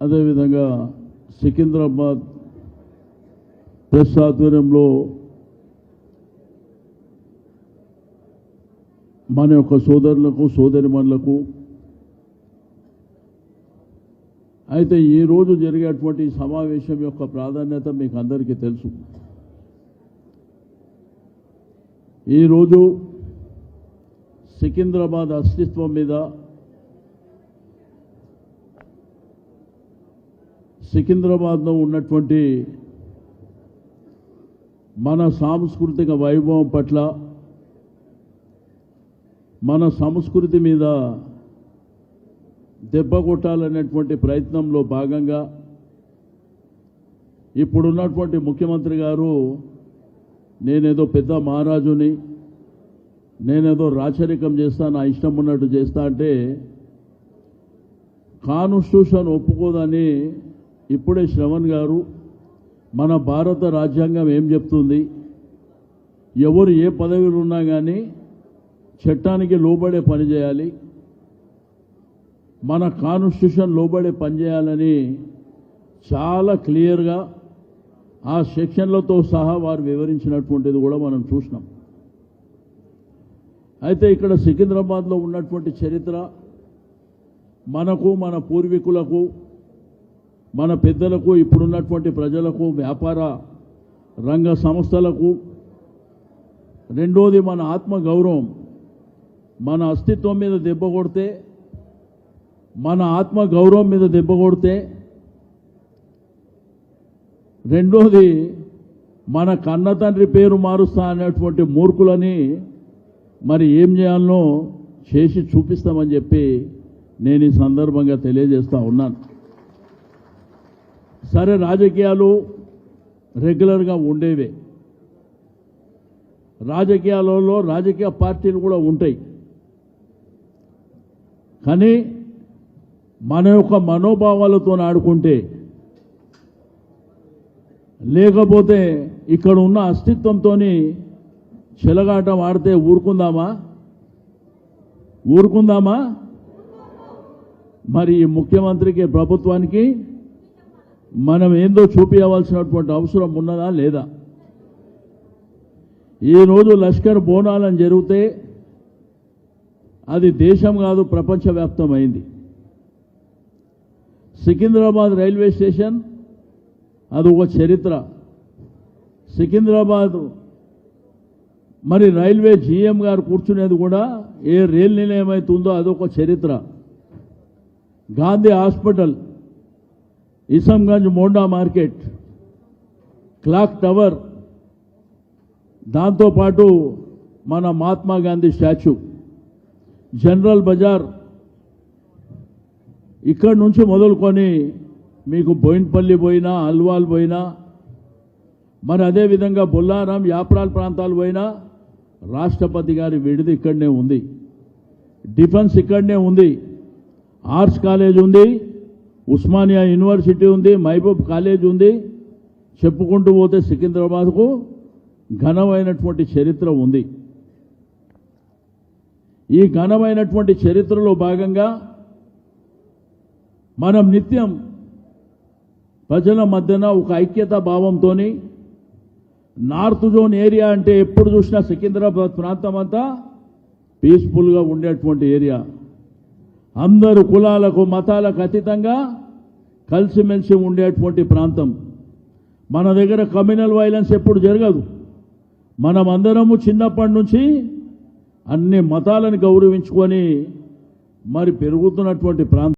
అదేవిధంగా సికింద్రాబాద్ ప్రెస్ ఆధ్వర్యంలో మన యొక్క సోదరులకు సోదరిమణులకు అయితే ఈ రోజు జరిగేటువంటి సమావేశం యొక్క ప్రాధాన్యత మీకు అందరికీ తెలుసు. ఈరోజు సికింద్రాబాద్ అస్తిత్వం మీద సికింద్రాబాద్లో ఉన్నటువంటి మన సాంస్కృతిక వైభవం పట్ల మన సంస్కృతి మీద దెబ్బ కొట్టాలనేటువంటి ప్రయత్నంలో భాగంగా ఇప్పుడున్నటువంటి ముఖ్యమంత్రి గారు నేనేదో పెద్ద మహారాజుని నేనేదో రాచరికం చేస్తా నా ఇష్టం ఉన్నట్టు చేస్తా అంటే కాన్స్టిట్యూషన్ ఒప్పుకోదని ఇప్పుడే శ్రవణ్ గారు మన భారత రాజ్యాంగం ఏం చెప్తుంది? ఎవరు ఏ పదవిలో ఉన్నా కానీ చట్టానికి లోబడే పని చేయాలి. మన కాన్స్టిట్యూషన్ లోబడే పని చేయాలని చాలా క్లియర్గా ఆ సెక్షన్లతో సహా వారు వివరించినటువంటిది కూడా మనం చూసినాం. అయితే ఇక్కడ సికింద్రాబాద్లో ఉన్నటువంటి చరిత్ర మనకు మన పూర్వీకులకు మన పెద్దలకు ఇప్పుడున్నటువంటి ప్రజలకు వ్యాపార రంగ సంస్థలకు రెండోది మన ఆత్మ గౌరవం మన అస్తిత్వం మీద దెబ్బ కొడితే మన ఆత్మ గౌరవం మీద దెబ్బ కొడితే రెండోది మన కన్న తండ్రి పేరు మారుస్తా అనేటువంటి మూర్ఖులని మరి ఏం చేయాలనో చేసి చూపిస్తామని చెప్పి నేను ఈ సందర్భంగా తెలియజేస్తా ఉన్నాను. సరే రాజకీయాలు రెగ్యులర్గా ఉండేవే. రాజకీయాలలో రాజకీయ పార్టీలు కూడా ఉంటాయి. కానీ మన యొక్క మనోభావాలతో ఆడుకుంటే లేకపోతే ఇక్కడ ఉన్న అస్తిత్వంతో చెలగాటం ఆడితే ఊరుకుందామా? ఊరుకుందామా? మరి ఈ ముఖ్యమంత్రికి ప్రభుత్వానికి మనం ఏందో చూపించవలసినటువంటి అవసరం ఉన్నదా లేదా? ఈరోజు లష్కర్ బోనాలని జరిగితే అది దేశం కాదు ప్రపంచవ్యాప్తమైంది. సికింద్రాబాద్ రైల్వే స్టేషన్ అది ఒక చరిత్ర. సికింద్రాబాద్ మరి రైల్వే జీఎం గారు కూర్చునేది కూడా ఏ రైల్ నిలయం అవుతుందో అదొక చరిత్ర. Gandhi hospital Isanganj Monda market clock tower దాంతోపాటు మన మహాత్మా గాంధీ స్టాచ్యూ జనరల్ బజార్ ఇక్కడి నుంచి మొదలుకొని మీకు బోయిన్పల్లి పోయినా అల్వాల్ పోయినా మరి అదేవిధంగా బొల్లారం యాప్రాల్ ప్రాంతాలు పోయినా రాష్ట్రపతి గారి విడిది ఇక్కడనే ఉంది. డిఫెన్స్ ఇక్కడనే ఉంది. ఆర్ట్స్ కాలేజ్ ఉంది. ఉస్మానియా యూనివర్సిటీ ఉంది మహబూబ్ కాలేజ్ ఉంది. చెప్పుకుంటూ పోతే సికింద్రాబాద్కు ఘనమైనటువంటి చరిత్ర ఉంది. ఈ ఘనమైనటువంటి చరిత్రలో భాగంగా మనం నిత్యం ప్రజల మధ్యన ఒక ఐక్యత భావంతో నార్త్ జోన్ ఏరియా అంటే ఎప్పుడు చూసినా సికింద్రాబాద్ ప్రాంతం అంతా పీస్ఫుల్గా ఉండేటువంటి ఏరియా. అందరు కులాలకు మతాలకు అతీతంగా కలిసిమెలిసి ఉండేటువంటి ప్రాంతం. మన దగ్గర కమ్యూనల్ వైలెన్స్ ఎప్పుడు జరగదు. మనం అందరము చిన్నప్పటి నుంచి అన్ని మతాలను గౌరవించుకొని మరి పెరుగుతున్నటువంటి ప్రాంతం.